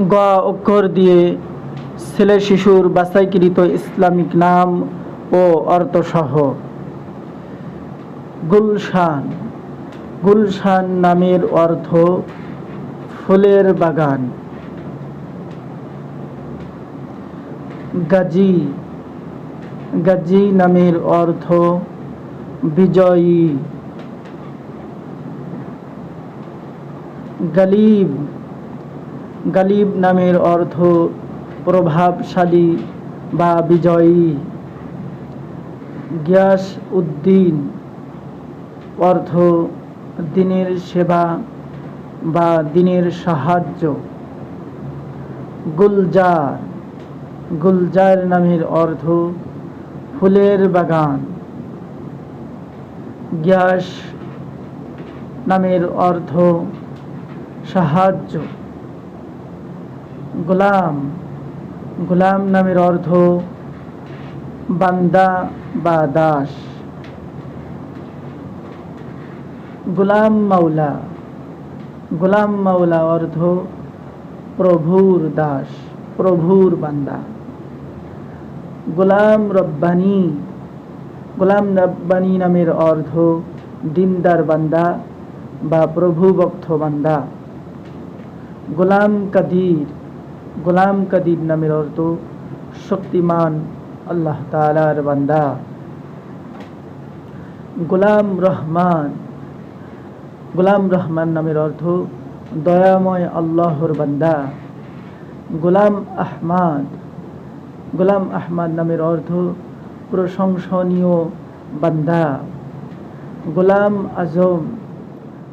গ অক্ষর দিয়ে ছেলে শিশুর বাছাইকৃত ইসলামিক নাম ও অর্থসহ গুলশান। গুলশান নামের অর্থ ফুলের বাগান। গাজী। গাজী নামের অর্থ বিজয়ী। গালিব। গালিব নামের অর্থ প্রভাবশালী বা বিজয়ী। গিয়াস উদ্দিন অর্থ দিনের সেবা বা দিনের সাহায্য। গুলজার গুলজার নামের অর্থ ফুলের বাগান। গ্যাস নামের অর্থ সাহায্য। গোলাম গোলাম নামের অর্থ বান্দা বা দাস। গোলাম মাওলা গোলাম মাওলা অর্থ প্রভুর দাস, প্রভুর বান্দা। গোলাম রব্বানি গোলাম রব্বানি নামের অর্থ দিনদার বান্দা বা প্রভুভক্ত বান্দা। গোলাম কাদির গোলাম কাদির নামের অর্থ শক্তিমান আল্লাহ তালার বান্দা। গোলাম রহমান। গোলাম রহমান নামের অর্থ দয়াময় আল্লাহর বান্দা। গোলাম আহমাদ। গোলাম আহমাদ নামের অর্থ প্রশংসনীয় বান্দা। গোলাম আজম।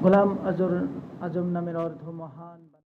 গোলাম আজর আজম নামের অর্থ মহান